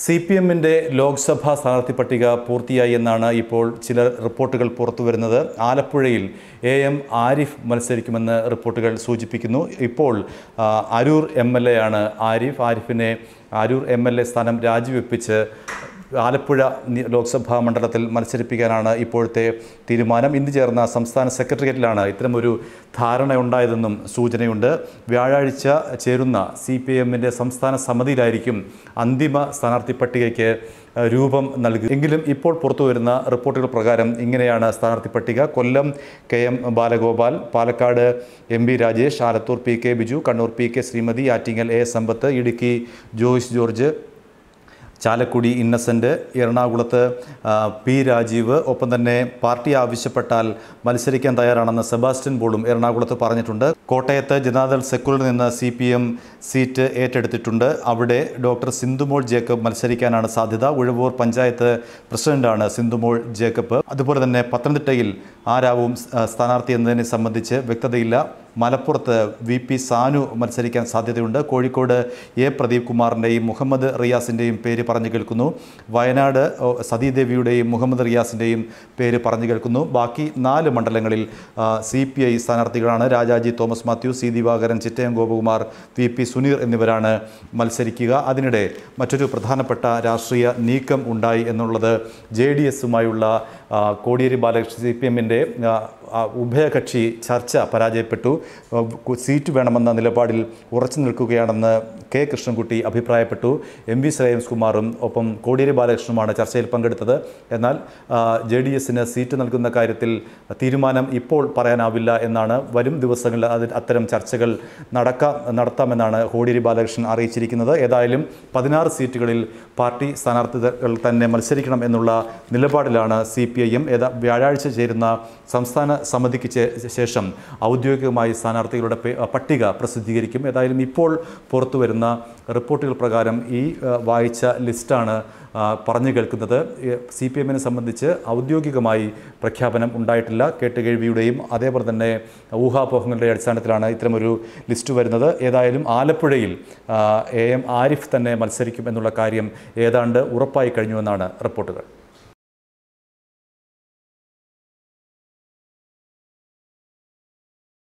C P എമ്മിന്റെ ലോക്സഭാ സ്ഥാനാർത്ഥി പട്ടിക പൂർത്തിയായി എന്നാണ് ഇപ്പോൾ ചില റിപ്പോർട്ടുകൾ പുറത്തു വരുന്നത് ആലപ്പുഴയിൽ എ എം ആരിഫ് മത്സരിക്കുമെന്ന് റിപ്പോർട്ടുകൾ സൂചിപ്പിക്കുന്നു. ഇപ്പോൾ അരൂർ എം എൽ എ ആണ് ആരിഫ്. ആരിഫിനെ അരൂർ എം എൽ എ സ്ഥാനം രാജിവെപ്പിച്ച് ആലപ്പുഴ ലോക്സഭാ മണ്ഡലത്തിൽ മത്സരിപ്പിക്കാനാണ് ഇപ്പോഴത്തെ തീരുമാനം. ഇന്ന് ചേർന്ന സംസ്ഥാന സെക്രട്ടേറിയറ്റിലാണ് ഇത്തരമൊരു ധാരണയുണ്ടായതെന്നും സൂചനയുണ്ട്. വ്യാഴാഴ്ച ചേരുന്ന സി പി എമ്മിന്റെ സംസ്ഥാന സമിതിയിലായിരിക്കും അന്തിമ സ്ഥാനാർത്ഥി പട്ടികയ്ക്ക് രൂപം നൽകി എങ്കിലും ഇപ്പോൾ പുറത്തു വരുന്ന റിപ്പോർട്ടുകൾ പ്രകാരം ഇങ്ങനെയാണ് സ്ഥാനാർത്ഥി പട്ടിക. Kollam K M Balagopal Palakkad M B Rajesh Alathur P K Biju Kannur P K Sreemathi Attingal A Sampath Idukki Joice George Chalakudy Innocent എറണാകുളത്ത് പി രാജീവ് ഒപ്പം തന്നെ പാർട്ടി ആവശ്യപ്പെട്ടാൽ മത്സരിക്കാൻ തയ്യാറാണെന്ന് സെബാസ്റ്റ്യൻ പോളും എറണാകുളത്ത് പറഞ്ഞിട്ടുണ്ട്. കോട്ടയത്ത് ജനതാദൾ സെക്കുലറിൽ നിന്ന് സി പി എം സീറ്റ് ഏറ്റെടുത്തിട്ടുണ്ട്. അവിടെ ഡോക്ടർ സിന്ധുമോൾ ജേക്കബ് മത്സരിക്കാനാണ് സാധ്യത. ഉഴവൂർ പഞ്ചായത്ത് പ്രസിഡന്റാണ് സിന്ധുമോൾ ജേക്കബ്. അതുപോലെ തന്നെ പത്തനംതിട്ടയിൽ ആരാവും സ്ഥാനാർത്ഥി എന്നതിനെ സംബന്ധിച്ച് വ്യക്തതയില്ല. മലപ്പുറത്ത് വി പി സാനു മത്സരിക്കാൻ സാധ്യതയുണ്ട്. കോഴിക്കോട് എ പ്രദീപ് കുമാറിന്റെയും മുഹമ്മദ് റിയാസിന്റെയും പേര് പറഞ്ഞു കേൾക്കുന്നു. വയനാട് സതീദേവിയുടെയും മുഹമ്മദ് റിയാസിന്റെയും പേര് പറഞ്ഞു കേൾക്കുന്നു. ബാക്കി നാല് മണ്ഡലങ്ങളിൽ C P I സ്ഥാനാർത്ഥികളാണ് Rajaji Thomas Mathew C Divakaran Chittayam Gopakumar V P Suneer എന്നിവരാണ് മത്സരിക്കുക. അതിനിടെ മറ്റൊരു പ്രധാനപ്പെട്ട രാഷ്ട്രീയ നീക്കം ഉണ്ടായി എന്നുള്ളത് ജെ ഡി എസുമായുള്ള കോടിയേരി ബാലകൃഷ്ണൻ സി പി എമ്മിന്റെ ഉഭയകക്ഷി ചർച്ച പരാജയപ്പെട്ടു. സീറ്റ് വേണമെന്ന നിലപാടിൽ ഉറച്ചു നിൽക്കുകയാണെന്ന് കെ കൃഷ്ണൻകുട്ടി അഭിപ്രായപ്പെട്ടു. എം വി ശ്രേയംസ് കുമാറും ഒപ്പം കോടിയേരി ബാലകൃഷ്ണനുമാണ് ചർച്ചയിൽ പങ്കെടുത്തത്. എന്നാൽ ജെ ഡി എസിന് സീറ്റ് നൽകുന്ന കാര്യത്തിൽ തീരുമാനം ഇപ്പോൾ പറയാനാവില്ല എന്നാണ് വരും ദിവസങ്ങളിൽ അത് അത്തരം ചർച്ചകൾ നടക്കാം നടത്താമെന്നാണ് കോടിയേരി ബാലകൃഷ്ണൻ അറിയിച്ചിരിക്കുന്നത്. ഏതായാലും പതിനാറ് സീറ്റുകളിൽ പാർട്ടി സ്ഥാനാർത്ഥികൾ തന്നെ മത്സരിക്കണം എന്നുള്ള നിലപാടിലാണ് സി പി ഐ എം. ഏതാ വ്യാഴാഴ്ച ചേരുന്ന സംസ്ഥാന സമിതിക്ക് ശേഷം ഔദ്യോഗികമായി സ്ഥാനാർത്ഥികളുടെ പട്ടിക പ്രസിദ്ധീകരിക്കും. ഏതായാലും ഇപ്പോൾ പുറത്തു വരുന്ന റിപ്പോർട്ടുകൾ പ്രകാരം ഈ വായിച്ച ലിസ്റ്റാണ് പറഞ്ഞു കേൾക്കുന്നത്. സി പി എമ്മിനെ സംബന്ധിച്ച് ഔദ്യോഗികമായി പ്രഖ്യാപനം ഉണ്ടായിട്ടില്ല. കേട്ടുകേഴ്വിയുടെയും അതേപോലെ തന്നെ ഊഹാപോഹങ്ങളുടെ അടിസ്ഥാനത്തിലാണ് ഇത്തരമൊരു ലിസ്റ്റ് വരുന്നത്. ഏതായാലും ആലപ്പുഴയിൽ എ എം ആരിഫ് തന്നെ മത്സരിക്കും എന്നുള്ള കാര്യം ഏതാണ്ട് ഉറപ്പായി കഴിഞ്ഞുവെന്നാണ് റിപ്പോർട്ടുകൾ.